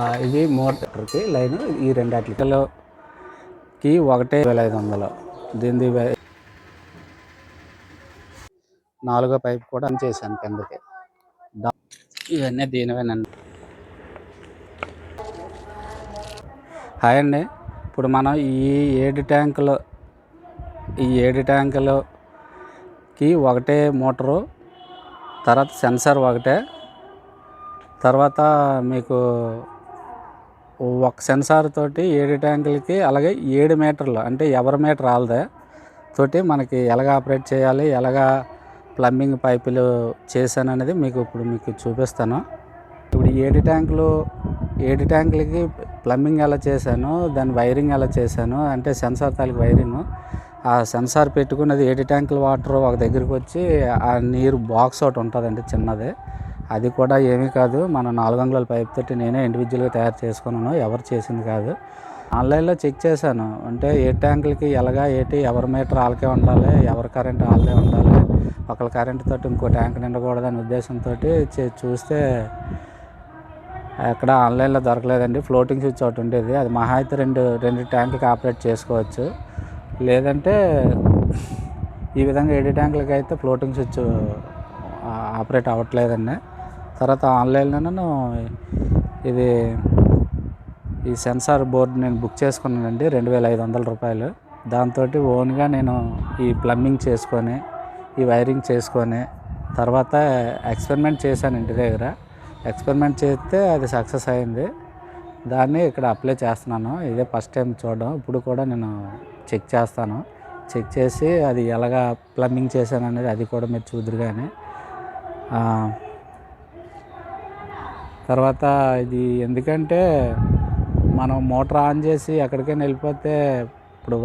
ఇవి ఇది మోటార్కి లైన్ ఈ రెండు అట్లకి ఒకటే వేల ఐదు వందలు. దీనిది నాలుగో పైప్ కూడా ఆన్ చేశాను కిందకి. ఇవన్నీ దీనివేనండి. హాయ్ అండి. ఇప్పుడు మనం ఈ ఏడు ట్యాంకులు ఈ ఏడు ట్యాంకులకి ఒకటే మోటరు తర్వాత సెన్సార్ ఒకటే తర్వాత మీకు ఒక సెన్సార్ తోటి ఏడు ట్యాంకులకి అలాగే ఏడు మీటర్లు అంటే ఎవరి మీటర్ ఆల్దే తోటి మనకి ఎలాగ ఆపరేట్ చేయాలి ఎలాగ ప్లంబింగ్ పైపులు చేశాను అనేది మీకు ఇప్పుడు మీకు చూపిస్తాను. ఇప్పుడు ఏడు ట్యాంకులు ఏడు ట్యాంకులకి ప్లంబింగ్ ఎలా చేశాను దాని వైరింగ్ ఎలా చేశాను అంటే సెన్సార్ తాలూకు వైరింగ్. ఆ సెన్సార్ పెట్టుకున్నది ఏడు ట్యాంకుల వాటర్ ఒక దగ్గరికి వచ్చి ఆ నీరు బాక్స్ ఒకటి ఉంటుందండి చిన్నది. అది కూడా ఏమీ కాదు. మన నాలుగు అంగుళాల పైప్ తోటి నేనే ఇండివిజువల్గా తయారు చేసుకున్నాను. ఎవరు చేసింది కాదు. ఆన్లైన్లో చెక్ చేశాను. అంటే ఏ ట్యాంకులకి ఎలాగా ఏటి ఎవరి మీటర్ వాళ్ళకే ఉండాలి ఎవరి కరెంట్ వాళ్ళదే ఉండాలి ఒకళ్ళ కరెంట్ తోటి ఇంకో ట్యాంక్ నిండకూడదనే ఉద్దేశంతో చూస్తే ఎక్కడ ఆన్లైన్లో దొరకలేదండి. ఫ్లోటింగ్ స్విచ్ ఒకటి ఉండేది. అది మహా అయితే రెండు రెండు ట్యాంకులకి ఆపరేట్ చేసుకోవచ్చు. లేదంటే ఈ విధంగా ఏడు ట్యాంకులకి అయితే ఫ్లోటింగ్ స్విచ్ ఆపరేట్ అవ్వట్లేదండి. తర్వాత ఆన్లైన్లో నేను ఇది ఈ సెన్సార్ బోర్డు నేను బుక్ చేసుకున్నానండి రెండు వేల ఐదు వందల రూపాయలు. దాంతో ఓన్గా నేను ఈ ప్లంబింగ్ చేసుకొని ఈ వైరింగ్ చేసుకొని తర్వాత ఎక్స్పెరిమెంట్ చేశాను ఇంటి దగ్గర. ఎక్స్పెరిమెంట్ చేస్తే అది సక్సెస్ అయింది. దాన్ని ఇక్కడ అప్లై చేస్తున్నాను. ఇదే ఫస్ట్ టైం చూడడం. ఇప్పుడు కూడా నేను చెక్ చేస్తాను. చెక్ చేసి అది ఎలాగా ప్లంబింగ్ చేశాను అనేది అది కూడా మీరు చూద్దురు కానీ తర్వాత ఇది ఎందుకంటే మనం మోటార్ ఆన్ చేసి ఎక్కడికైనా వెళ్ళిపోతే ఇప్పుడు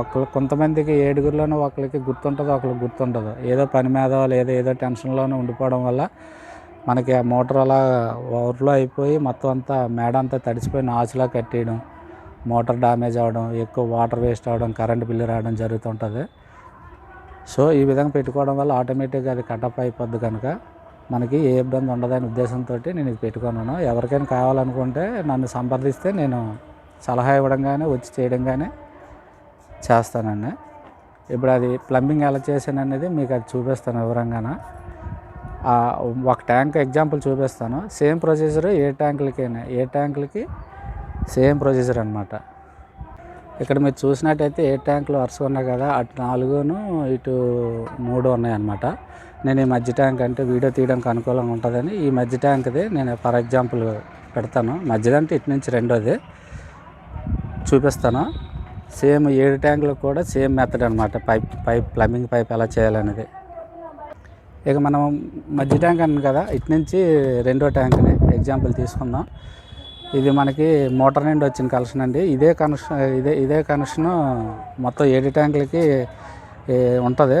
ఒకళ్ళు కొంతమందికి ఏడుగురిలోనూ ఒకరికి గుర్తుంటుంది ఒకరికి గుర్తుండదు. ఏదో పని మీద లేదా ఏదో టెన్షన్లోనే ఉండిపోవడం వల్ల మనకి ఆ మోటార్ అలా ఓవర్లో అయిపోయి మొత్తం అంతా మేడ అంతా తడిసిపోయి నాచులా కట్టేయడం మోటార్ డ్యామేజ్ అవ్వడం ఎక్కువ వాటర్ వేస్ట్ అవ్వడం కరెంట్ బిల్లు రావడం జరుగుతుంటుంది. సో ఈ విధంగా పెట్టుకోవడం వల్ల ఆటోమేటిక్గా అది కటప్ అయిపోద్ది కనుక. మనకి ఏ ఇబ్బంది ఉండదనే ఉద్దేశంతో నేను ఇది పెట్టుకున్నాను. ఎవరికైనా కావాలనుకుంటే నన్ను సంప్రదిస్తే నేను సలహా ఇవ్వడం కానీ వచ్చి చేయడం కానీ చేస్తానండి. ఇప్పుడు అది ప్లంబింగ్ ఎలా చేశాను అనేది మీకు అది చూపిస్తాను వివరంగాన. ఒక ట్యాంక్ ఎగ్జాంపుల్ చూపిస్తాను. సేమ్ ప్రొసీజర్ ఏ ట్యాంకులకైనా ఏ ట్యాంకులకి సేమ్ ప్రొసీజర్ అనమాట ఇక్కడ మీరు చూసినట్టయితే ఏ ట్యాంకులు వరుసగా ఉన్నాయి కదా అటు నాలుగును ఇటు మూడు ఉన్నాయి అన్నమాట నేను ఈ మధ్య ట్యాంక్ అంటే వీడియో తీయడానికి అనుకూలంగా ఉంటుందని ఈ మధ్య ట్యాంక్ది నేను ఫర్ ఎగ్జాంపుల్ పెడతాను. మధ్యదంటే ఇటు నుంచి రెండోది చూపిస్తాను. సేమ్ ఏడు ట్యాంకులకు కూడా సేమ్ మెథడ్ అనమాట పైప్ పైప్ ప్లంబింగ్ పైప్ ఎలా చేయాలనేది. ఇక మనం మధ్య ట్యాంక్ అన్నాం కదా ఇటు నుంచి రెండో ట్యాంక్ని ఎగ్జాంపుల్ తీసుకుందాం. ఇది మనకి మోటార్ నుండి వచ్చిన కనెక్షన్ అండి. ఇదే కనెక్షన్ ఇదే ఇదే కనెక్షన్ మొత్తం ఏడు ట్యాంకులకి ఉంటుంది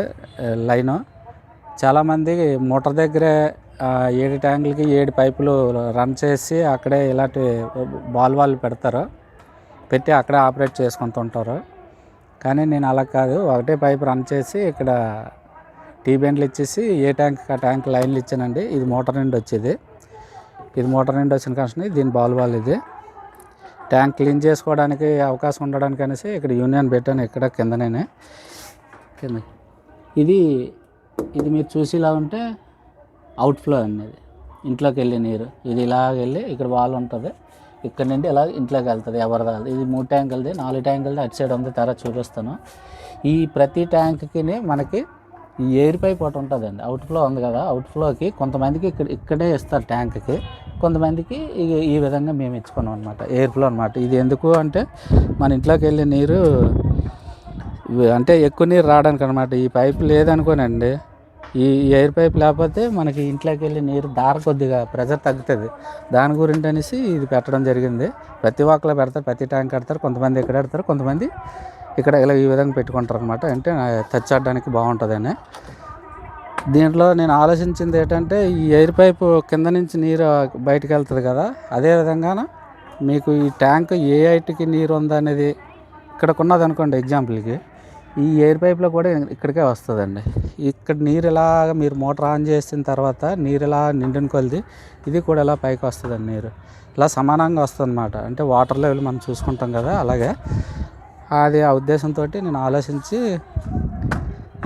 లైను. చాలామంది మోటార్ దగ్గరే ఏడు ట్యాంకులకి ఏడు పైపులు రన్ చేసి అక్కడే ఇలాంటి బాల్ వాళ్ళు పెడతారు. పెట్టి అక్కడే ఆపరేట్ చేసుకుంటుంటారు. కానీ నేను అలా కాదు. ఒకటే పైప్ రన్ చేసి ఇక్కడ టీ బ్యాండ్లు ఇచ్చేసి ఏ ట్యాంక్ ఆ ట్యాంక్ లైన్లు ఇచ్చానండి. ఇది మోటార్ నుండి వచ్చేది. ఇది మోటార్ నుండి వచ్చిన కనెక్షన్ దీని బాల్ బాల్ ఇది. ట్యాంక్ క్లీన్ చేసుకోవడానికి అవకాశం ఉండడానికి అనేసి ఇక్కడ యూనియన్ పెట్టాను. ఇక్కడ కిందనే కింద. ఇది ఇది మీరు చూసేలా ఉంటే అవుట్ఫ్లో అనేది ఇంట్లోకి వెళ్ళే నీరు. ఇది ఇలాగ వెళ్ళి ఇక్కడ వాల్ ఉంటుంది. ఇక్కడ నుండి ఇలా ఇంట్లోకి వెళ్తుంది. ఎవరిది ఇది మూడు ట్యాంకులది నాలుగు ట్యాంకులది. అటు సైడ్ ఉంది తర్వాత చూపిస్తాను. ఈ ప్రతి ట్యాంక్కి మనకి ఈ ఎయిర్ పైప్ ఒకటి ఉంటుందండి. అవుట్ఫ్లో ఉంది కదా. అవుట్ఫ్లోకి కొంతమందికి ఇక్కడ ఇక్కడే ఇస్తారు ట్యాంక్కి. కొంతమందికి ఈ ఈ విధంగా మేము ఇచ్చుకున్నాం అనమాట ఎయిర్ ఫ్లో అనమాట ఇది ఎందుకు అంటే మన ఇంట్లోకి వెళ్ళే నీరు అంటే ఎక్కువ నీరు రావడానికి అనమాట ఈ పైప్ లేదనుకోనండి. ఈ ఎయిర్ పైప్ లేకపోతే మనకి ఇంట్లోకి వెళ్ళి నీరు దార కొద్దిగా ప్రెజర్ తగ్గుతుంది. దాని గురించి అనేసి ఇది పెట్టడం జరిగింది. ప్రతి ఒక్కరు పెడతారు ప్రతి ట్యాంక్ కడతారు కొంతమంది ఇక్కడ పెడతారు కొంతమంది ఇక్కడ ఇలా ఈ విధంగా పెట్టుకుంటారు అనమాట అంటే తెచ్చాడడానికి బాగుంటుందని. దీంట్లో నేను ఆలోచించింది ఏంటంటే ఈ ఎయిర్ పైపు కింద నుంచి నీరు బయటకు వెళ్తుంది కదా అదే విధంగా మీకు ఈ ట్యాంక్ ఏ ఐటికి నీరు ఉందనేది ఇక్కడ ఉన్నది అనుకోండి ఎగ్జాంపుల్కి. ఈ ఎయిర్ పైప్లో కూడా ఇక్కడికే వస్తుందండి. ఇక్కడ నీరు ఇలాగ మీరు మోటార్ ఆన్ చేసిన తర్వాత నీరు ఇలా నిండిన కొలిది ఇది కూడా ఇలా పైకి వస్తుందండి నీరు. ఇలా సమానంగా వస్తుంది అనమాట అంటే వాటర్ లెవెల్ మనం చూసుకుంటాం కదా అలాగే అది ఆ ఉద్దేశంతో నేను ఆలోచించి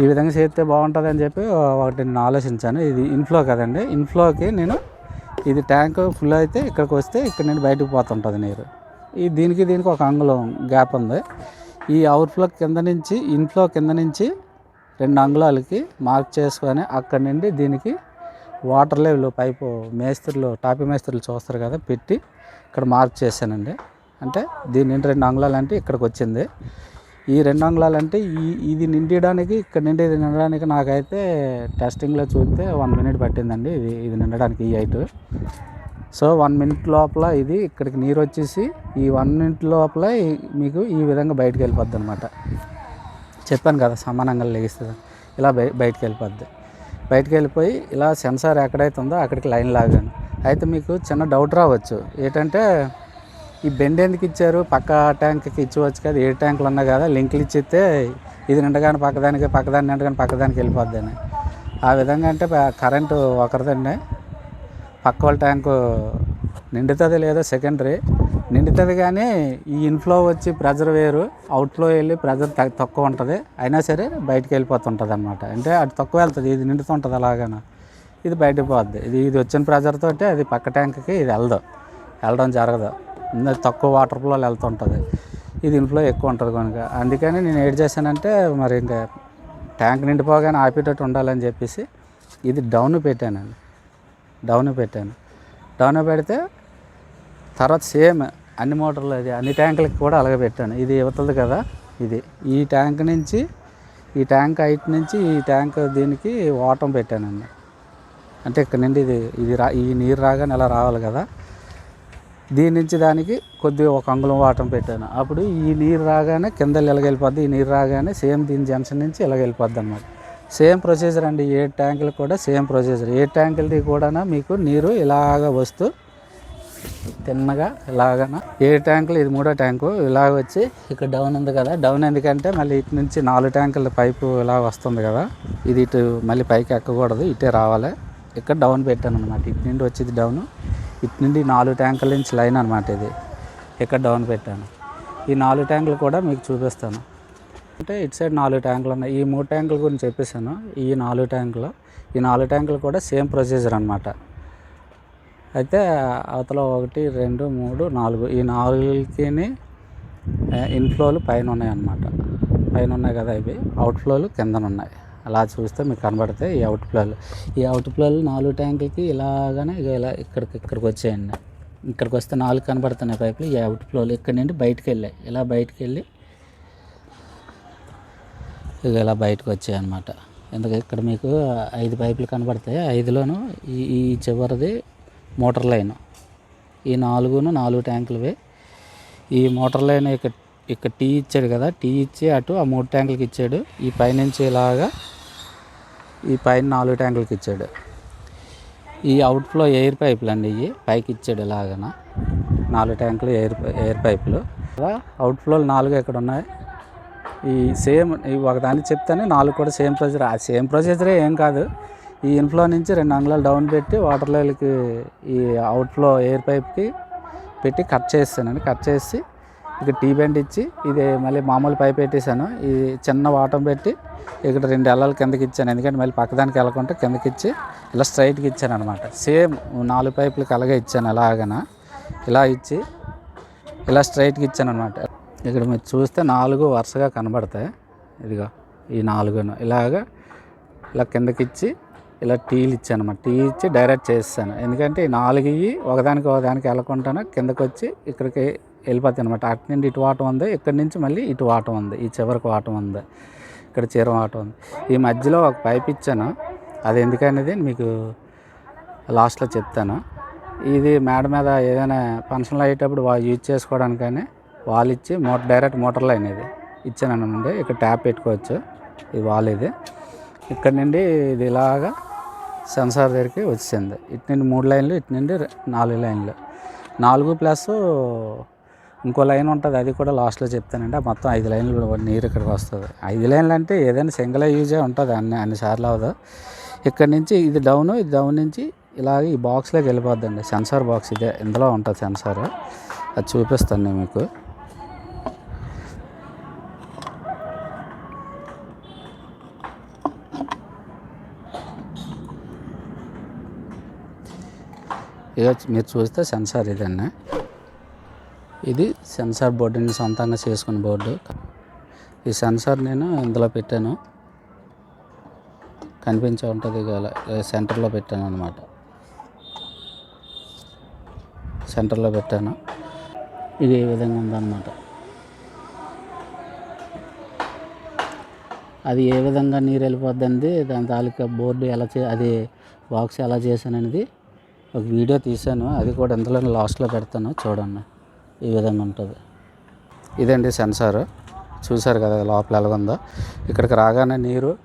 ఈ విధంగా చేస్తే బాగుంటుంది అని చెప్పి ఒకటి నేను ఆలోచించాను. ఇది ఇన్ఫ్లో కదండి. ఇన్ఫ్లోకి నేను ఇది ట్యాంక్ ఫుల్ అయితే ఇక్కడికి వస్తే ఇక్కడ నుండి బయటకు పోతుంటుంది నీరు. ఈ దీనికి దీనికి ఒక అంగుళం గ్యాప్ ఉంది. ఈ అవుట్ఫ్లో కింద నుంచి ఇన్ఫ్లో కింద నుంచి రెండు అంగుళాలకి మార్క్ చేసుకొని అక్కడి నుండి దీనికి వాటర్ లెవెల్ పైపు మేస్త్రులు టాపీ మేస్త్రులు చూస్తారు కదా పెట్టి ఇక్కడ మార్క్ చేశానండి. అంటే దీని నుండి రెండు అంగుళాలు అంటే ఇక్కడికి వచ్చింది. ఈ రెండు అంగుళాలు అంటే ఈ ఇది నిండడానికి ఇక్కడ నుండి ఇది నిండడానికి నాకైతే టెస్టింగ్లో చూస్తే వన్ మినిట్ పట్టిందండి. ఇది ఇది నిండడానికి ఈ హైట్ సో వన్ మినిట్ లోపల ఇది ఇక్కడికి నీరు వచ్చేసి ఈ వన్ మినిట్ లోపల మీకు ఈ విధంగా బయటకు వెళ్ళిపోద్ది అనమాట చెప్పాను కదా సమానంగా లెగిస్తుంది. ఇలా బయ బయటకు వెళ్ళిపోద్ది. బయటకు వెళ్ళిపోయి ఇలా సెన్సార్ ఎక్కడైతే ఉందో అక్కడికి లైన్ లాగాను. అయితే మీకు చిన్న డౌట్ రావచ్చు. ఏంటంటే ఈ బెండ్ ఎందుకు ఇచ్చారు? పక్క ట్యాంక్కి ఇచ్చవచ్చు కదా? ఏ ట్యాంకులు ఉన్నా కదా? లింకులు ఇచ్చితే ఇది నిండగానే పక్కదానికి పక్కదాన్ని నిండగానే పక్కదానికి వెళ్ళిపోద్ది అని. ఆ విధంగా అంటే కరెంటు ఒకరిదండి. పక్క వాళ్ళ ట్యాంకు నిండుతుంది లేదో సెకండరీ నిండుతుంది కానీ ఈ ఇన్ఫ్లో వచ్చి ప్రెజర్ వేరు. అవుట్ఫ్లో వెళ్ళి ప్రెజర్ తక్కువ ఉంటుంది. అయినా సరే బయటకు వెళ్ళిపోతుంటుంది అనమాట అంటే అటు తక్కువ వెళ్తుంది ఇది నిండుతుంటుంది అలాగన. ఇది బయటకు పోద్ది. ఇది ఇది వచ్చిన ప్రెజర్తో అది పక్క ట్యాంక్కి ఇది వెళ్దు. వెళ్ళడం జరగదు. తక్కువ వాటర్ ఫ్లో వెళ్తుంటుంది. ఇది ఇన్ఫ్లో ఎక్కువ ఉంటుంది కనుక. అందుకని నేను ఏం చేశానంటే మరి ఇంకా ట్యాంక్ నిండిపోగానే ఆపేటట్టు ఉండాలని చెప్పేసి ఇది డౌన్ పెట్టానండి. డౌన్ పెట్టాను. డౌన్ పెడితే తర్వాత సేమ్ అన్ని మోటార్లు అది అన్ని ట్యాంకులకి కూడా అలాగే పెట్టాను. ఇది ఇవతలది కదా ఇది. ఈ ట్యాంక్ నుంచి ఈ ట్యాంక్ హైట్ నుంచి ఈ ట్యాంక్ దీనికి వాటం పెట్టానండి అంటే ఇక్కడ నుండి ఇది ఇది రా ఈ నీరు రాగానే ఎలా రావాలి కదా. దీని నుంచి దానికి కొద్దిగా ఒక అంగుళం వాటం పెట్టాను. అప్పుడు ఈ నీరు రాగానే కింద ఇలాగెళ్ళిపోద్ది ఈ నీరు రాగానే సేమ్ దీని జంక్షన్ నుంచి ఇలాగ వెళ్ళిపోద్ది అనమాట సేమ్ ప్రొసీజర్ అండి ఏ ట్యాంకులు కూడా సేమ్ ప్రొసీజర్. ఏ ట్యాంకులది కూడా మీకు నీరు ఇలాగ వస్తూ తిన్నగా ఇలాగన? ఏ ట్యాంకులు ఇది మూడో ట్యాంకు ఇలాగ వచ్చి ఇక్కడ డౌన్ ఉంది కదా. డౌన్ ఎందుకంటే మళ్ళీ ఇటు నుంచి నాలుగు ట్యాంకుల పైపు ఇలా వస్తుంది కదా. ఇది ఇటు మళ్ళీ పైకి ఎక్కకూడదు ఇటే రావాలి. ఇక్కడ డౌన్ పెట్టాను అనమాట ఇటు నుండి వచ్చేది డౌన్. ఇటు నుండి నాలుగు ట్యాంకుల నుంచి లైన్ అనమాట ఇది. ఇక్కడ డౌన్ పెట్టాను. ఈ నాలుగు ట్యాంకులు కూడా మీకు చూపిస్తాను. అంటే ఇటు సైడ్ నాలుగు ట్యాంకులు ఉన్నాయి. ఈ మూడు ట్యాంకుల గురించి చెప్పేసాను ఈ నాలుగు ట్యాంకులు. ఈ నాలుగు ట్యాంకులు కూడా సేమ్ ప్రొసీజర్ అనమాట అయితే అవతల ఒకటి రెండు మూడు నాలుగు. ఈ నాలుగుకి ఇన్ఫ్లోలు పైన ఉన్నాయన్నమాట పైన ఉన్నాయి కదా ఇవి. అవుట్ఫ్లోలు కిందన ఉన్నాయి. అలా చూస్తే మీకు కనబడతాయి ఈ అవుట్ఫ్లోలు ఈ అవుట్ఫ్లోలు నాలుగు ట్యాంకులకి ఇలాగనే ఇక ఇలా ఇక్కడికి ఇక్కడికి వచ్చేయండి. ఇక్కడికి వస్తే నాలుగు కనబడుతున్నాయి పైపులు. ఈ అవుట్ఫ్లోలు ఇక్కడ నుండి బయటికి వెళ్ళాయి. ఇలా బయటికి వెళ్ళి ఇక ఇలా బయటకు వచ్చాయి అనమాట ఎందుకంటే ఇక్కడ మీకు ఐదు పైపులు కనబడతాయి. ఐదులోను ఈ ఈ చివరిది మోటార్ లైన్. ఈ నాలుగును నాలుగు ట్యాంకులవి. ఈ మోటార్ లైన్ ఇక్కడ ఇక్కడ టీ ఇచ్చాడు కదా టీ ఇచ్చి అటు ఆ మూడు ట్యాంకులకి ఇచ్చాడు. ఈ పైనుంచి ఇలాగా ఈ పైన నాలుగు ట్యాంకులకి ఇచ్చాడు. ఈ అవుట్ఫ్లో ఎయిర్ పైపులు అండి ఇవి పైకి ఇచ్చాడు ఇలాగన. నాలుగు ట్యాంకులు ఎయిర్ ఎయిర్ పైపులు. అలా నాలుగు ఇక్కడ ఉన్నాయి ఈ సేమ్ ఒకదాన్ని ఒకదానికి నాలుగు కూడా సేమ్ ప్రొసీజర్ ఆ సేమ్ ప్రొసీజరే ఏం కాదు. ఈ ఇన్ఫ్లో నుంచి రెండు అంగుళాలు డౌన్ పెట్టి వాటర్ లెవెల్కి ఈ అవుట్ఫ్లో ఎయిర్ పైప్కి పెట్టి కట్ చేస్తానండి. కట్ చేసి ఇక టీ బెండ్ ఇచ్చి ఇది మళ్ళీ మామూలు పైప్ పెట్టేశాను. ఈ చిన్న వాటం పెట్టి ఇక్కడ రెండు ఎల్లలు కిందకి ఇచ్చాను. ఎందుకంటే మళ్ళీ పక్కదానికి వెళ్ళకుండా కిందకి ఇచ్చి ఇలా స్ట్రైట్కి ఇచ్చాను అనమాట సేమ్ నాలుగు పైపులకి అలాగే ఇచ్చాను. ఎలాగన ఇలా ఇచ్చి ఇలా స్ట్రైట్కి ఇచ్చాను అనమాట ఇక్కడ మీరు చూస్తే నాలుగు వరుసగా కనబడతాయి. ఇదిగో ఈ నాలుగును. ఇలాగా ఇలా కిందకి ఇచ్చి ఇలా టీలు ఇచ్చాను అన్నమాట టీ ఇచ్చి డైరెక్ట్ చేస్తాను. ఎందుకంటే ఈ నాలుగు ఇవి ఒకదానికి ఒకదానికి వెళ్ళకుండానే కిందకి వచ్చి ఇక్కడికి వెళ్ళిపోతాయి అనమాట అటు నుండి ఇటు వాటం ఉంది ఇక్కడి నుంచి మళ్ళీ ఇటు వాటం ఉంది ఈ చివరికి వాటం ఉంది ఇక్కడ చీర వాటం ఉంది. ఈ మధ్యలో ఒక పైప్ ఇచ్చాను. అది ఎందుకనేది మీకు లాస్ట్లో చెప్తాను. ఇది మేడ మీద ఏదైనా ఫంక్షన్లు అయ్యేటప్పుడు యూజ్ చేసుకోవడానికి కానీ వాల్ ఇచ్చి మోటార్ డైరెక్ట్ మోటార్ లైన్ ఇది. ఇచ్చానండి ఇక్కడ ట్యాప్ పెట్టుకోవచ్చు. ఇది వాల్ ఇది. ఇక్కడ నుండి ఇది ఇలాగా సెన్సార్ దగ్గరికి వచ్చింది ఇటు నుండి మూడు లైన్లు ఇటు నుండి నాలుగు లైన్లు. నాలుగు ప్లస్ ఇంకో లైన్ ఉంటుంది. అది కూడా లాస్ట్లో చెప్తానండి. మొత్తం ఐదు లైన్లు నీరు ఇక్కడికి వస్తుంది. ఐదు లైన్లు అంటే ఏదైనా సింగిల్ యూజే ఉంటుంది. అన్ని అన్ని సార్లు అవ్వదు. ఇక్కడ నుంచి ఇది డౌన్ ఇది డౌన్ నుంచి ఇలాగ ఈ బాక్స్లోకి వెళ్ళిపోద్దండి. సెన్సార్ బాక్స్ ఇదే. ఇందులో ఉంటుంది సెన్సార్. అది చూపిస్తాను నేను మీకు. ఇక మీరు చూస్తే సెన్సార్ ఇదండి. ఇది సెన్సార్ బోర్డుని సొంతంగా చేసుకున్న బోర్డు. ఈ సెన్సార్ నేను ఇందులో పెట్టాను. కనిపించే ఉంటుంది సెంటర్లో పెట్టాను అనమాట సెంటర్లో పెట్టాను. ఇది ఏ విధంగా ఉందన్నమాట. అది ఏ విధంగా నీరు వెళ్ళిపోద్ది దాని తాలూకా బోర్డు ఎలా చే అది బాక్స్ ఎలా చేశాననేది ఒక వీడియో తీశాను. అది కూడా ఇందులో లాస్ట్లో పెడతాను. చూడండి. ఈ విధంగా ఉంటుంది. ఇదండి సెన్సార్. చూసారు కదా లోపల ఎలాగుందో. ఇక్కడికి రాగానే నీరు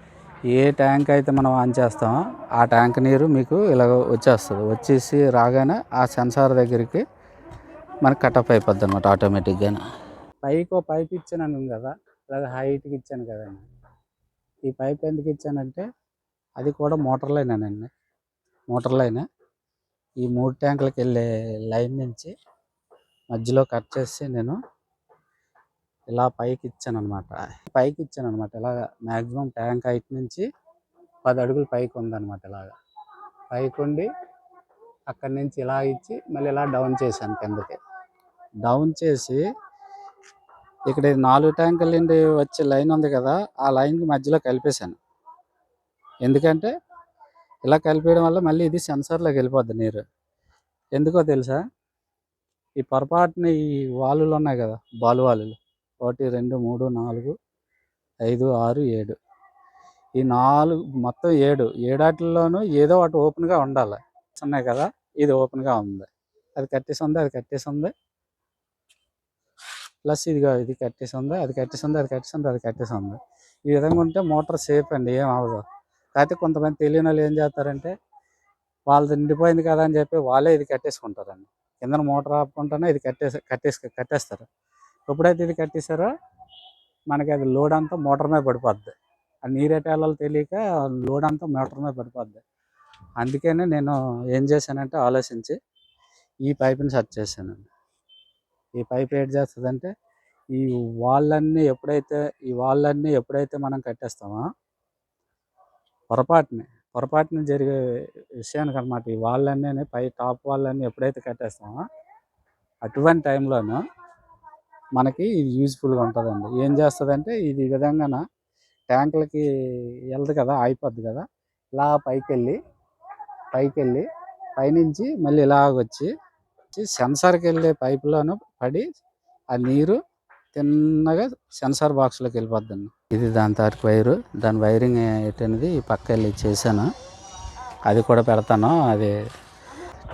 ఏ ట్యాంక్ అయితే మనం ఆన్ చేస్తామో ఆ ట్యాంక్ నీరు మీకు ఇలా వచ్చేస్తుంది. వచ్చేసి రాగానే ఆ సెన్సార్ దగ్గరికి మనకి కటప్ అయిపోద్ది అనమాట ఆటోమేటిక్గానే పైకి పైప్ ఇచ్చాను కదా. లేదా హైట్కి ఇచ్చాను కదండి ఈ పైప్ ఎందుకు ఇచ్చానంటే అది కూడా మోటార్ లైనేనండి మోటార్ లైనే ఈ మూడు ట్యాంకులకి వెళ్ళే లైన్ నుంచి మధ్యలో కట్ చేసి నేను ఇలా పైకి ఇచ్చాను అనమాట పైకి ఇచ్చాను అనమాట ఇలాగ మ్యాక్సిమం ట్యాంక్ హైట్ నుంచి పది అడుగులు పైకి ఉందన్నమాట ఇలాగా. పైకి ఉండి అక్కడి నుంచి ఇలా ఇచ్చి మళ్ళీ ఇలా డౌన్ చేశాను కిందకి. డౌన్ చేసి ఇక్కడ నాలుగు ట్యాంకుల నుండి వచ్చే లైన్ ఉంది కదా ఆ లైన్కి మధ్యలో కలిపేశాను. ఎందుకంటే ఇలా కలిపేయడం వల్ల మళ్ళీ ఇది సెన్సార్లోకి వెళ్ళిపోద్ది నీరు. ఎందుకో తెలుసా? ఈ పొరపాటున ఈ వాలులు ఉన్నాయి కదా బాలు వాలులు. ఒకటి రెండు మూడు నాలుగు ఐదు ఆరు ఏడు. ఈ నాలుగు మొత్తం ఏడు. ఏడాటిల్లోనూ ఏదో ఒకటి ఓపెన్గా ఉండాలి. ఉన్నాయి కదా ఇది ఓపెన్గా ఉంది. అది కట్టేసి ఉంది అది కట్టేసి ఉంది. ప్లస్ ఇదిగో ఇది కట్టేసి ఉంది అది కట్టేసి ఉంది అది కట్టేసి ఉంది అది కట్టేసి ఉంది. ఈ విధంగా ఉంటే మోటార్ సేఫ్ అండి ఏం అవ్వదు కాకపోతే కొంతమంది తెలియని వాళ్ళు ఏం చేస్తారంటే వాళ్ళది నిండిపోయింది కదా అని చెప్పి వాళ్ళే ఇది కట్టేసుకుంటారండి. కింద మోటార్ ఆపుకుంటేనే ఇది కట్టేసి కట్టేసి కట్టేస్తారు. ఎప్పుడైతే ఇది కట్టేశారో మనకి అది లోడ్ అంతా మోటార్ మీద పడిపోద్ది. ఆ నీరెటాలలో తెలియక లోడ్ అంతా మోటార్ మీద పడిపోద్ది. అందుకనే నేను ఏం చేశానంటే ఆలోచించి ఈ పైప్ని సెట్ చేశానండి. ఈ పైప్ ఏం చేస్తుందంటే ఈ వాళ్ళన్నీ ఎప్పుడైతే ఈ వాళ్ళన్నీ ఎప్పుడైతే మనం కట్టేస్తామో పొరపాటుని పొరపాటున జరిగే విషయానికి అనమాట ఈ వాళ్ళన్నీ పై టాప్ వాళ్ళన్నీ ఎప్పుడైతే కట్టేస్తామో అటువంటి టైంలోనూ మనకి ఇది యూజ్ఫుల్గా ఉంటుందండి. ఏం చేస్తుందంటే ఇది ఈ విధంగా ట్యాంకులకి వెళ్ళదు కదా అయిపోద్ది కదా ఇలా పైకి వెళ్ళి పైకి వెళ్ళి పైనుంచి మళ్ళీ ఇలాగొచ్చి సెన్సార్కి వెళ్ళే పైపులోనూ పడి ఆ నీరు తిన్నగా సెన్సార్ బాక్స్లోకి వెళ్ళిపోద్దండి ఇది దాని తారీఖు వైరు. దాని వైరింగ్ ఏంటనేది పక్క వెళ్ళి చేశాను. అది కూడా పెడతాను. అది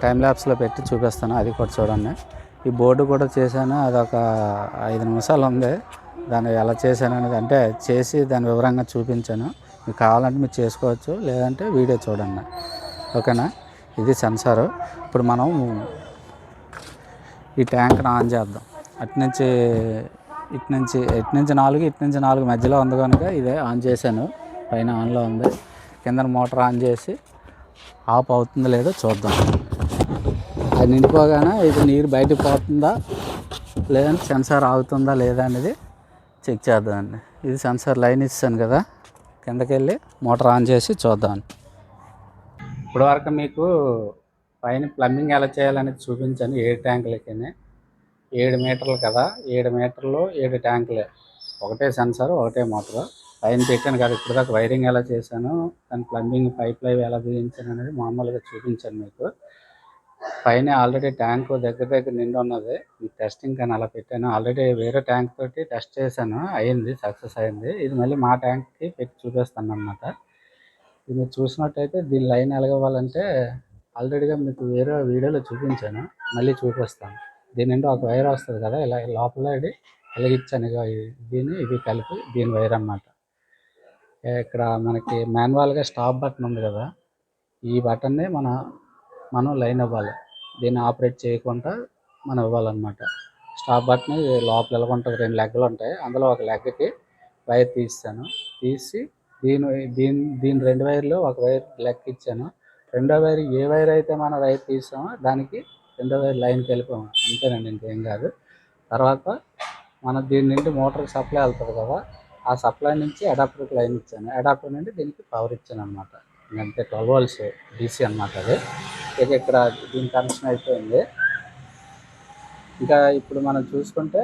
టైం ల్యాబ్స్లో పెట్టి చూపిస్తాను. అది కూడా చూడండి. ఈ బోర్డు కూడా చేశాను. అది ఒక ఐదు నిమిషాలు ఉంది. దాన్ని ఎలా చేశాను అనేది అంటే చేసి దాని వివరంగా చూపించాను. మీకు కావాలంటే మీరు చేసుకోవచ్చు. లేదంటే వీడియో చూడండి. ఓకేనా? ఇది సెన్సారు. ఇప్పుడు మనం ఈ ట్యాంక్ని ఆన్ చేద్దాం. అటు నుంచి ఇటు నుంచి ఇటు నుంచి నాలుగు ఇటు నుంచి నాలుగు మధ్యలో ఉంది కనుక ఇదే ఆన్ చేశాను. పైన ఆన్లో ఉంది. కింద మోటార్ ఆన్ చేసి ఆఫ్ అవుతుందో లేదో చూద్దాం. అది నిండిపోగానే ఇది నీరు బయటకు పోతుందా? లేదంటే సెన్సార్ ఆగుతుందా లేదా అనేది చెక్ చేద్దామండి. ఇది సెన్సార్ లైన్ ఇస్తాను కదా. కిందకి వెళ్ళి మోటార్ ఆన్ చేసి చూద్దాం. ఇప్పటివరకు మీకు పైన ప్లంబింగ్ ఎలా చేయాలనేది చూపించాను. ఏ ట్యాంకులకి ఏడు మీటర్లు కదా ఏడు మీటర్లు ఏడు ట్యాంకులే. ఒకటే సెన్సార్ ఒకటే మోటార్. పైన పెట్టాను కదా ఇప్పుడు దాకా వైరింగ్ ఎలా చేశాను దాని ప్లంబింగ్ పైప్ లైవ్ ఎలా బిగించాను అనేది మామూలుగా చూపించాను మీకు. పైన ఆల్రెడీ ట్యాంక్ దగ్గర దగ్గర నిండి ఉన్నది. మీకు టెస్టింగ్ కానీ అలా పెట్టాను. ఆల్రెడీ వేరే ట్యాంక్ తోటి టెస్ట్ చేశాను. అయింది సక్సెస్ అయింది. ఇది మళ్ళీ మా ట్యాంక్కి పెట్టి చూపిస్తాను అనమాట ఇది మీరు చూసినట్టయితే దీని లైన్ ఎలగవ్వాలంటే ఆల్రెడీగా మీకు వేరే వీడియోలో చూపించాను. మళ్ళీ చూపిస్తాను. దీని నుండి ఒక వైర్ వస్తుంది కదా ఇలా లోపల ఇది వెలిగించాను ఇక దీన్ని ఇది కలిపి దీని వైర్ అన్నమాట. ఇక్కడ మనకి మాన్యువల్గా స్టాప్ బటన్ ఉంది కదా ఈ బటన్ని మన మనం లైన్ ఇవ్వాలి. దీన్ని ఆపరేట్ చేయకుండా మనం ఇవ్వాలన్నమాట. స్టాప్ బటన్ లోపల ఎలా ఉంటుంది రెండు లెగ్గలు ఉంటాయి. అందులో ఒక లెగ్గకి వైర్ తీస్తాను. తీసి దీని దీని దీని రెండు వైర్లు ఒక వైర్ లెక్క ఇచ్చాను. రెండో వైర్ ఏ వైర్ అయితే మనం వైర్ తీసామో దానికి రెండో వైర్ లైన్కి వెళ్ళిపోయాం. అంతేనండి ఇంకేం కాదు. తర్వాత మనం దీని నుండి మోటార్కి సప్లై వెళ్తుంది కదా ఆ సప్లై నుంచి అడాప్టర్కి లైన్ ఇచ్చాను. అడాప్టర్ నుండి దీనికి పవర్ ఇచ్చాను అనమాట అంతే ట్వెల్వ్ వాల్స్ డీసీ అనమాట అది. ఇక ఇక్కడ దీని కనెక్షన్ అయిపోయింది. ఇంకా ఇప్పుడు మనం చూసుకుంటే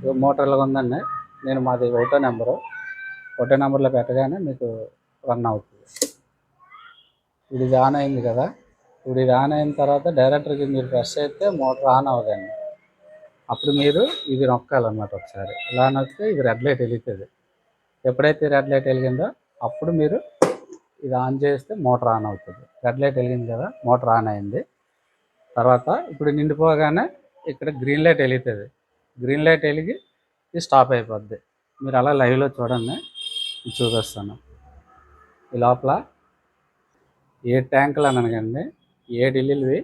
ఇగో మోటార్ ఉందండి. నేను మాది ఒకటో నెంబరు. ఒకటో నెంబర్లో పెట్టగానే మీకు రన్ అవుతుంది. ఇది ఆన్ అయింది కదా. ఇప్పుడు ఇది ఆన్ అయిన తర్వాత డైరెక్టర్కి మీరు ప్రెస్ చేస్తే మోటార్ ఆన్ అవ్వదండి. అప్పుడు మీరు ఇది నొక్కాలన్నమాట ఒకసారి. ఇలా నొక్కితే ఇది రెడ్ లైట్ వెలుగుతుంది. ఎప్పుడైతే రెడ్ లైట్ వెలిగిందో అప్పుడు మీరు ఇది ఆన్ చేస్తే మోటార్ ఆన్ అవుతుంది. రెడ్ లైట్ వెలిగింది కదా మోటార్ ఆన్ అయింది. తర్వాత ఇప్పుడు నిండిపోగానే ఇక్కడ గ్రీన్ లైట్ వెలుగుతుంది. గ్రీన్ లైట్ వెలిగి ఇది స్టాప్ అయిపోద్ది. మీరు అలా లైవ్లో చూడండి చూపిస్తాను. ఈ లోపల ఏ ట్యాంకులు అనగండి ఏడు ఇల్లులవి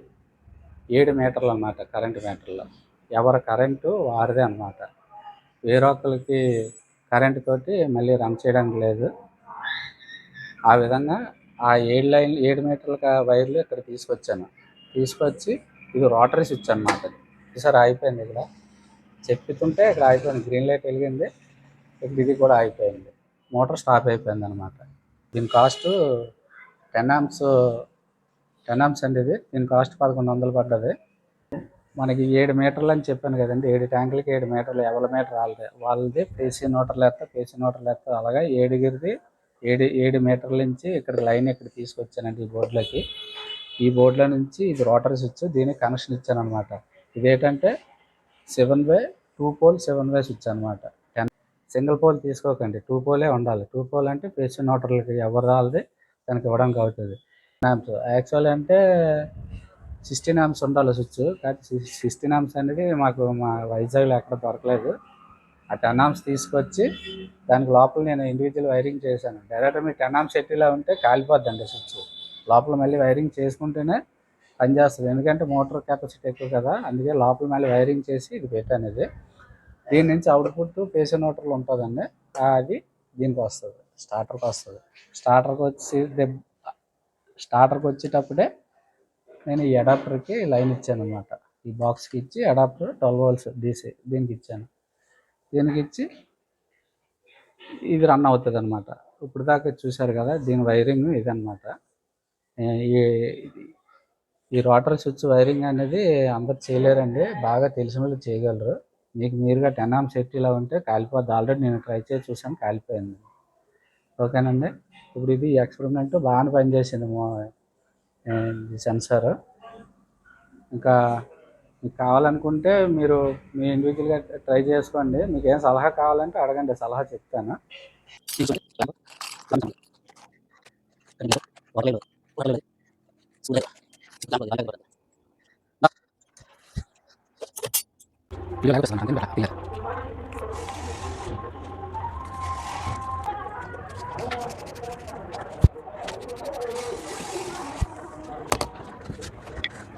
ఏడు మీటర్లు అన్నమాట కరెంటు మీటర్లు. ఎవరి కరెంటు వారిదే అన్నమాట. వేరొకరికి కరెంటు తోటి మళ్ళీ రన్ చేయడానికి లేదు. ఆ విధంగా ఆ ఏడు లైన్ ఏడు మీటర్ల వైర్లు ఇక్కడ తీసుకొచ్చాను. తీసుకొచ్చి ఇది రోటరీ స్విచ్ అనమాట ఈసారి ఆగిపోయింది ఇక్కడ. చెప్పుతుంటే ఇక్కడ ఆగిపోయింది. గ్రీన్ లైట్ వెలిగింది. ఇక్కడ ఇది కూడా ఆగిపోయింది. మోటార్ స్టాప్ అయిపోయింది అనమాట దీని కాస్ట్ టెన్ ఆమ్స్ టెన్ అండి ఇది. దీని కాస్ట్ పదకొండు వందలు పడ్డది. మనకి ఏడు మీటర్లు అని చెప్పాను కదండి. ఏడు ట్యాంకులకి ఏడు మీటర్లు. ఎవరి మీటర్ వాళ్ళది వాళ్ళది పేసీ నోటర్లు ఎత్తా పేసీ నోటర్లు ఎత్తా అలాగా ఏడుగురిది ఏడు ఏడు మీటర్ల నుంచి ఇక్కడ లైన్ ఇక్కడ తీసుకొచ్చానండి ఈ బోర్డులోకి. ఈ బోర్డులో నుంచి ఇది రోటరీ స్విచ్ దీనికి కనెక్షన్ ఇచ్చాను అనమాట ఇదేంటంటే seven by two pole seven by switch అనమాట టెన్ సింగిల్ పోల్ తీసుకోకండి. టూ పోలే ఉండాలి. టూ పోల్ అంటే పేసీ నోటర్లకి ఎవరు రాలది? దానికి ఇవ్వడానికి అవుతుంది. యామ్స్ యాక్చువల్ అంటే సిక్స్టీన్ యామ్స్ ఉండాలి స్విచ్. కానీ సిక్స్టీన్ యామ్స్ అనేది మాకు మా వైజాగ్లో ఎక్కడ దొరకలేదు. ఆ టెన్ ఆమ్స్ తీసుకొచ్చి దానికి లోపల నేను ఇండివిజువల్ వైరింగ్ చేశాను. డైరెక్ట్ మీ టెన్ ఆమ్స్ ఎట్టిలా ఉంటే కాలిపోద్దండి స్విచ్. లోపల మళ్ళీ వైరింగ్ చేసుకుంటేనే పనిచేస్తుంది ఎందుకంటే మోటార్ కెపాసిటీ ఎక్కువ కదా అందుకే లోపల మళ్ళీ వైరింగ్ చేసి ఇది పెట్టాను ఇది దీని నుంచి అవుట్పుట్ పేసీ మోటార్లు ఉంటుందండి. అది దీనికి వస్తుంది. స్టార్టర్కి వస్తుంది. స్టార్టర్కి వచ్చి స్టార్టర్కి వచ్చేటప్పుడే నేను ఈ అడాప్టర్కి లైన్ ఇచ్చాను అనమాట ఈ బాక్స్కి ఇచ్చి అడాప్టర్ ట్వెల్వ్ వోల్ట్స్ డీసీ దీనికి ఇచ్చాను. దీనికి ఇచ్చి ఇది రన్ అవుతుంది అనమాట ఇప్పుడు దాకా చూశారు కదా దీని వైరింగ్ ఇదనమాట ఈ ఈ రోటర్ స్విచ్ వైరింగ్ అనేది అందరు చేయలేరండి బాగా తెలిసిన వాళ్ళు చేయగలరు. మీకు మీరుగా టెన్ ఆమ్ సేఫ్టీలో ఇలా ఉంటే కాలిపోద్ది. ఆల్రెడీ నేను ట్రై చేసి చూసాను కాలిపోయింది. ఓకేనండి. ఇప్పుడు ఇది ఎక్స్పెరిమెంట్ బాగానే పనిచేసింది సెన్సార్. ఇంకా మీకు కావాలనుకుంటే మీరు మీ ఇండివిజువల్గా ట్రై చేసుకోండి. మీకు ఏం సలహా కావాలంటే అడగండి సలహా చెప్తాను.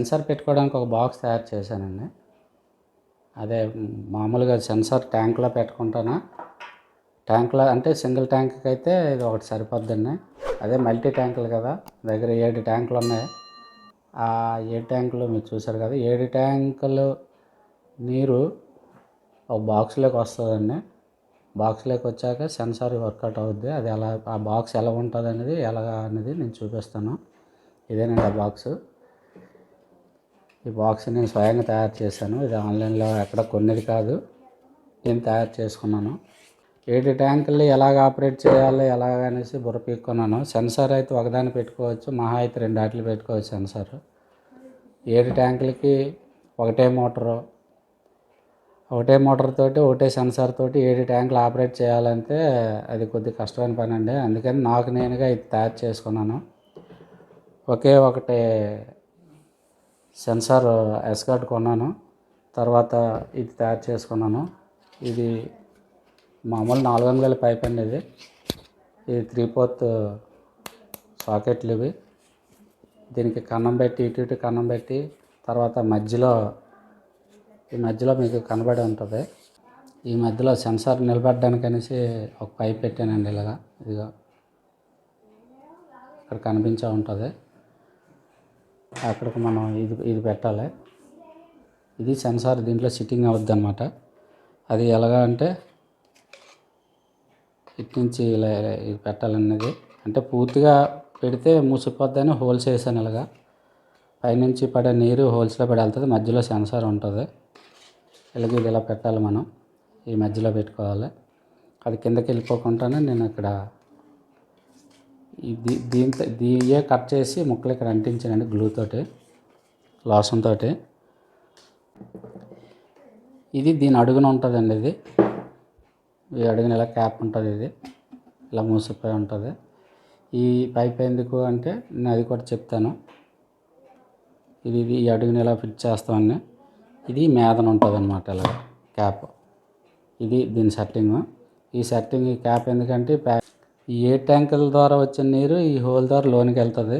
సెన్సార్ పెట్టుకోవడానికి ఒక బాక్స్ తయారు చేశానండి. అదే మామూలుగా సెన్సార్ ట్యాంక్లో పెట్టుకుంటానా? ట్యాంక్లో అంటే సింగిల్ ట్యాంక్కి అయితే ఇది ఒకటి సరిపోద్దండి. అదే మల్టీ ట్యాంకులు కదా దగ్గర ఏడు ట్యాంకులు ఉన్నాయి. ఆ ఏడు ట్యాంకులు మీరు చూసారు కదా ఏడు ట్యాంకులు నీరు ఒక బాక్స్లోకి వస్తుందండి. బాక్స్లోకి వచ్చాక సెన్సార్ వర్కౌట్ అవుద్ది. అది ఎలా ఆ బాక్స్ ఎలా ఉంటుంది అనేది ఎలా అనేది నేను చూపిస్తాను. ఇదేనండి ఆ బాక్సు. ఈ బాక్స్ నేను స్వయంగా తయారు చేశాను. ఇది ఆన్లైన్లో ఎక్కడ కొన్నది కాదు. నేను తయారు చేసుకున్నాను. ఏడు ట్యాంకులు ఎలాగ ఆపరేట్ చేయాలి ఎలాగ అనేసి బుర్రపీక్కున్నాను సెన్సార్ అయితే ఒకదాన్ని పెట్టుకోవచ్చు మహా అయితే రెండు ఆటలు పెట్టుకోవచ్చు సెన్సార్. ఏడు ట్యాంకులకి ఒకటే మోటరు. ఒకటే మోటార్ తోటి ఒకటే సెన్సార్ తోటి ఏడు ట్యాంకులు ఆపరేట్ చేయాలంటే అది కొద్ది కష్టమైన పని అండి అందుకని నాకు నేనుగా ఇది తయారు చేసుకున్నాను. ఒకే ఒకటి సెన్సార్ ఎస్కాట్ కొన్నాను. తర్వాత ఇది తయారు చేసుకున్నాను. ఇది మామూలు నాలుగు వందల పైప్ అండి ఇది. ఇది త్రీ ఫోర్త్ సాకెట్లు ఇవి. దీనికి కన్నం పెట్టి ఇటు ఇటు కన్నం పెట్టి తర్వాత మధ్యలో ఈ మధ్యలో మీకు కనబడి ఉంటుంది. ఈ మధ్యలో సెన్సార్ నిలబడడానికి అనేసి ఒక పైప్ పెట్టానండి ఇలాగా. ఇదిగో. ఇక్కడ కనిపించే ఉంటుంది. అక్కడికి మనం ఇది ఇది పెట్టాలి. ఇది సెన్సార్ దీంట్లో సిట్టింగ్ అవుద్ది అనమాట అది ఎలాగా అంటే ఇటు నుంచి ఇలా ఇది పెట్టాలన్నది. అంటే పూర్తిగా పెడితే మూసిపోద్దని హోల్స్ వేసాను ఇలాగా. పైనుంచి పడే నీరు హోల్స్లో పడి వెళ్తుంది మధ్యలో సెన్సార్ ఉంటుంది. ఇలాగ ఇది ఇలా పెట్టాలి మనం. ఈ మధ్యలో పెట్టుకోవాలి. అది కిందకి వెళ్ళిపోకుండానే నేను ఇక్కడ ఇది దీంతో దీయే కట్ చేసి ముక్కలు ఇక్కడ అంటించానండి గ్లూతోటి లాసంతో తోటి ఇది దీని అడుగున ఉంటుందండి ఇది. ఈ అడుగున ఇలా క్యాప్ ఉంటుంది ఇది. ఇలా మూసిపోయి ఉంటుంది. ఈ పైప్ ఎందుకు అంటే నేను అది కూడా చెప్తాను. ఇది ఇది ఈ అడుగుని ఇలా ఫిట్ చేస్తామని ఇది మేదన ఉంటుంది అనమాట ఇలా క్యాప్. ఇది దీని సెట్టింగ్. ఈ సెట్టింగ్ ఈ క్యాప్ ఎందుకంటే ప్యా- ఏ ట్యాంకుల ద్వారా వచ్చిన నీరు ఈ హోల్ ద్వారా లోనికి వెళ్తుంది.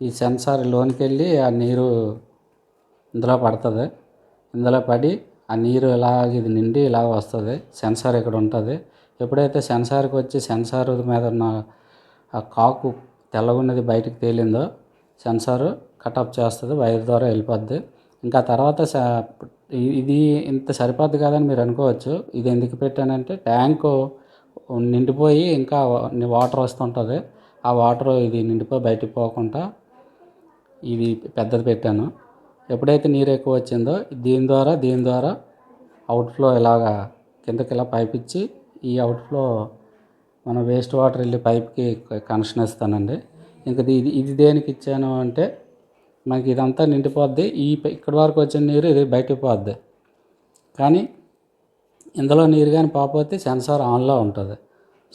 ఈ సెన్సార్ లోనికి వెళ్ళి ఆ నీరు ఇందులో పడుతుంది. ఇందులో పడి ఆ నీరు ఇలాగ ఇది నిండి ఇలా వస్తుంది. సెన్సార్ ఇక్కడ ఉంటుంది. ఎప్పుడైతే సెన్సార్కి వచ్చి సెన్సార్ మీద ఉన్న ఆ కాకు తెల్లగున్నది బయటకు తేలిందో సెన్సార్ కటప్ చేస్తుంది వైర్ ద్వారా వెళ్ళిపోద్ది. ఇంకా తర్వాత ఇది ఇంత సరిపోద్ది కాదని మీరు అనుకోవచ్చు. ఇది ఎందుకు పెట్టానంటే ట్యాంకు నిండిపోయి ఇంకా వాటర్ వస్తుంటుంది. ఆ వాటర్ ఇది నిండిపోయి బయటికి పోకుండా ఇది పెద్దది పెట్టాను. ఎప్పుడైతే నీరు ఎక్కువ వచ్చిందో దీని ద్వారా దీని ద్వారా అవుట్ఫ్లో ఇలాగా కిందకి ఇలా పైప్ ఇచ్చి ఈ అవుట్ఫ్లో మన వేస్ట్ వాటర్ వెళ్ళి పైప్కి కనెక్షన్ ఇస్తానండి. ఇంకా ఇది ఇది దేనికి ఇచ్చాను అంటే మనకి ఇదంతా నిండిపోద్ది. ఈ ఇక్కడి వరకు వచ్చిన నీరు ఇది బయటికి పోద్ది. కానీ ఇందులో నీరు కానీ పోకపోతే సెన్సార్ ఆన్లో ఉంటుంది.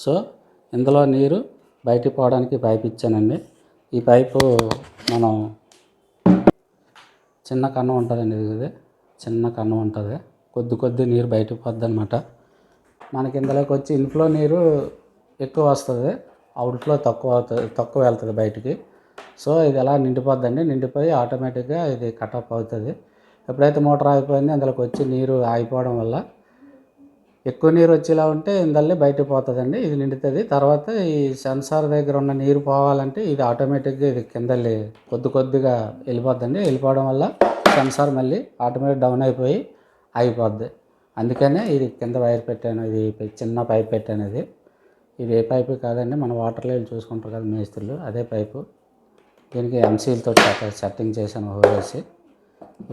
సో ఇందులో నీరు బయటికి పోవడానికి పైప్ ఇచ్చానండి. ఈ పైపు మనం చిన్న కన్నం ఉంటుందండి ఇది. చిన్న కన్నం ఉంటుంది. కొద్ది కొద్ది నీరు బయటకు పోద్ది అనమాట మనకి ఇందులోకి వచ్చి ఇన్ఫ్లో నీరు ఎక్కువ వస్తుంది. అవుట్ఫ్లో తక్కువ అవుతుంది తక్కువ వెళ్తుంది బయటికి. సో ఇది ఎలా నిండిపోద్దండి? నిండిపోయి ఆటోమేటిక్గా ఇది కటప్ అవుతుంది. ఎప్పుడైతే మోటార్ ఆగిపోయింది అందులోకి వచ్చి నీరు ఆగిపోవడం వల్ల ఎక్కువ నీరు వచ్చేలా ఉంటే ఇందల్లే బయటకు పోతుందండి ఇది నిండుతుంది. తర్వాత ఈ సెన్సార్ దగ్గర ఉన్న నీరు పోవాలంటే ఇది ఆటోమేటిక్గా ఇది కిందల్లి కొద్ది కొద్దిగా వెళ్ళిపోద్దండి. వెళ్ళిపోవడం వల్ల సెన్సార్ మళ్ళీ ఆటోమేటిక్ డౌన్ అయిపోయి ఆగిపోద్ది. అందుకనే ఇది కింద వైర్ పెట్టాను ఇది చిన్న పైప్ పెట్టాను ఇది. ఇది ఏ పైపు కాదండి మన వాటర్ లెవెల్ చూసుకుంటారు కదా మేస్త్రులు అదే పైపు. దీనికి ఎంసీలతో సెట్టింగ్ చేశాను వేసి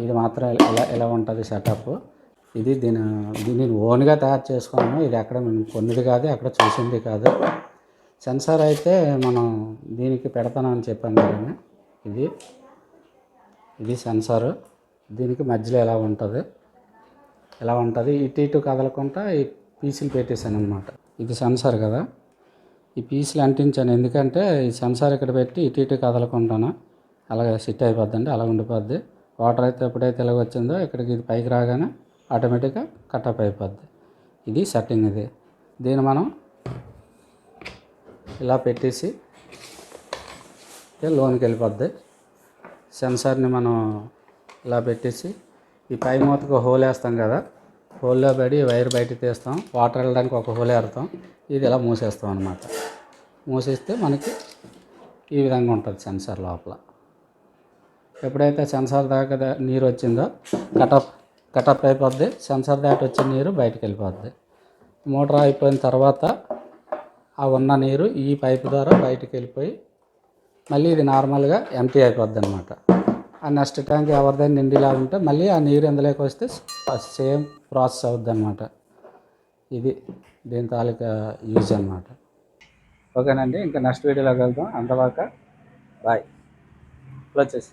ఇది మాత్రం ఇలా ఇలా ఉంటుంది సెటప్? ఇది దీని ఇది నేను ఓన్గా తయారు చేసుకున్నాను. ఇది ఎక్కడ మేము కొన్నది కాదు ఎక్కడ చూసింది కాదు. సెన్సార్ అయితే మనం దీనికి పెడతానని చెప్పాను కదండి. ఇది ఇది సెన్సార్. దీనికి మధ్యలో ఎలా ఉంటుంది? ఎలా ఉంటుంది? ఇటు ఇటు కదలకుండా ఈ పీసులు పెట్టేశాను అనమాట ఇది సెన్సార్ కదా. ఈ పీసులు అంటించాను. ఎందుకంటే ఈ సెన్సార్ ఇక్కడ పెట్టి ఇటు ఇటు కదలకుండాను అలాగే సెట్ అయిపోద్దండి అలా ఉండిపోద్ది. వాటర్ అయితే ఎప్పుడైతే ఇలాగ వచ్చిందో ఇక్కడికి ఇది పైకి రాగానే ఆటోమేటిక్గా కటప్ అయిపోద్ది. ఇది సెట్టింగ్ ఇది. దీన్ని మనం ఇలా పెట్టేసి లోనికి వెళ్ళిపోద్ది. సెన్సార్ని మనం ఇలా పెట్టేసి ఈ పై మూతకు హోల్ వేస్తాం కదా హోల్లో పడి వైర్ బయట తీస్తాం వాటర్ వెళ్ళడానికి ఒక హోల్ ఏరుతాం ఇది ఇలా మూసేస్తాం అనమాట మూసేస్తే మనకి ఈ విధంగా ఉంటుంది సెన్సార్ లోపల. ఎప్పుడైతే సెన్సార్ దాకా నీరు వచ్చిందో కటప్ కటప్ అయిపోద్ది సెన్సార్ దాటి వచ్చిన నీరు బయటకు వెళ్ళిపోద్ది. మోటార్ అయిపోయిన తర్వాత ఆ ఉన్న నీరు ఈ పైప్ ద్వారా బయటకు వెళ్ళిపోయి మళ్ళీ ఇది నార్మల్గా ఎంటీ అయిపోద్ది అనమాట ఆ నెక్స్ట్ ట్యాంక్ ఎవరిదైనా నిండిలా ఉంటే మళ్ళీ ఆ నీరు ఎందులోకి వస్తే సేమ్ ప్రాసెస్ అవుద్ది అనమాట ఇది దీని తాలూకా యూజ్ అనమాట ఓకేనండి ఇంకా నెక్స్ట్ వీడియోలోకి వెళ్దాం అంతవాక బాయ్. క్లోజ్ వచ్చేసి